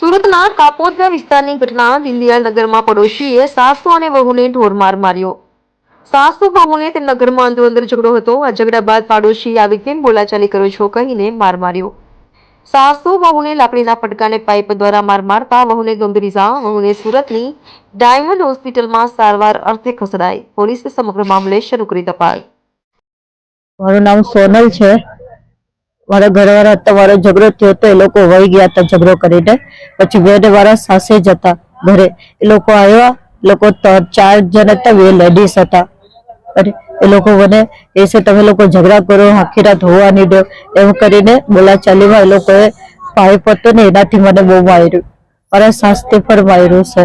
સુરતના કાપોદ્રા વિસ્તારની ઘટના દિનદયાળ નગરમાં પડોશીએ સાસુ અને વહુને ઢોરમાર માર્યો. સાસુ, વહુને તેમના ઘરમાં અંદરો અંદર ઝઘડો હતો. આ ઝઘડા બાદ પાડોશી આવી કેમ બોલાચાલી કરો છો કહીને માર માર્યો. સાસુ, વહુને લાકડીના ફટકાને પાઇપ દ્વારા માર મારતા વહુને ગંભીર ઇજા વહુને સુરતની ડાયમંડ હોસ્પિટલમાં સારવાર અર્થે ખસેડાઈ. પોલીસે સમગ્ર મામલે શરૂ કરી તપાસ. મારું નામ સોનલ છે. મારા ઘરવાળા હતા મારો ઝઘડો થયો તો એ લોકો વહી ગયા હતા ઝઘડો કરીને. પછી બે વાળા સાસે જ હતા ઘરે. એ લોકો આવ્યા લોકો ચાર જણ હતા, બે લેડીઝ હતા. અને એ લોકો મને એ છે, તમે લોકો ઝઘડા કરો, આખી રાત હોવા નહીં દો. એમ કરીને બોલાચાલીમાં એ લોકોએ પાઇપ હતો ને એનાથી મને બહુ માર્યું. મારા સાસથી પણ માર્યું છે.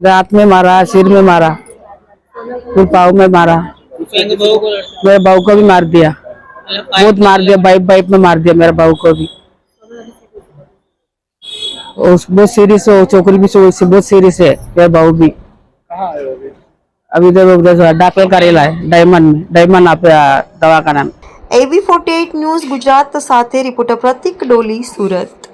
रात में मारा सिर में मारा फिर पाव में मारा मेरे बहू को भी मार दिया बहुत मार दिया बाइप बाइप में मार दिया मेरे बहू को भी उस बहुत सीरियस है वो छोकरी भी सो- बहुत सीरियस है मेरे बहू भी कहाँ आए हो अभी अभी तो उधर दाखिल करेला है डायमंड में डायमंड आप दवाखाना में એબી ફોર્ટી ન્યૂઝ ગુજરાત સાથે રિપોર્ટર પ્રતિક ડોલી સુરત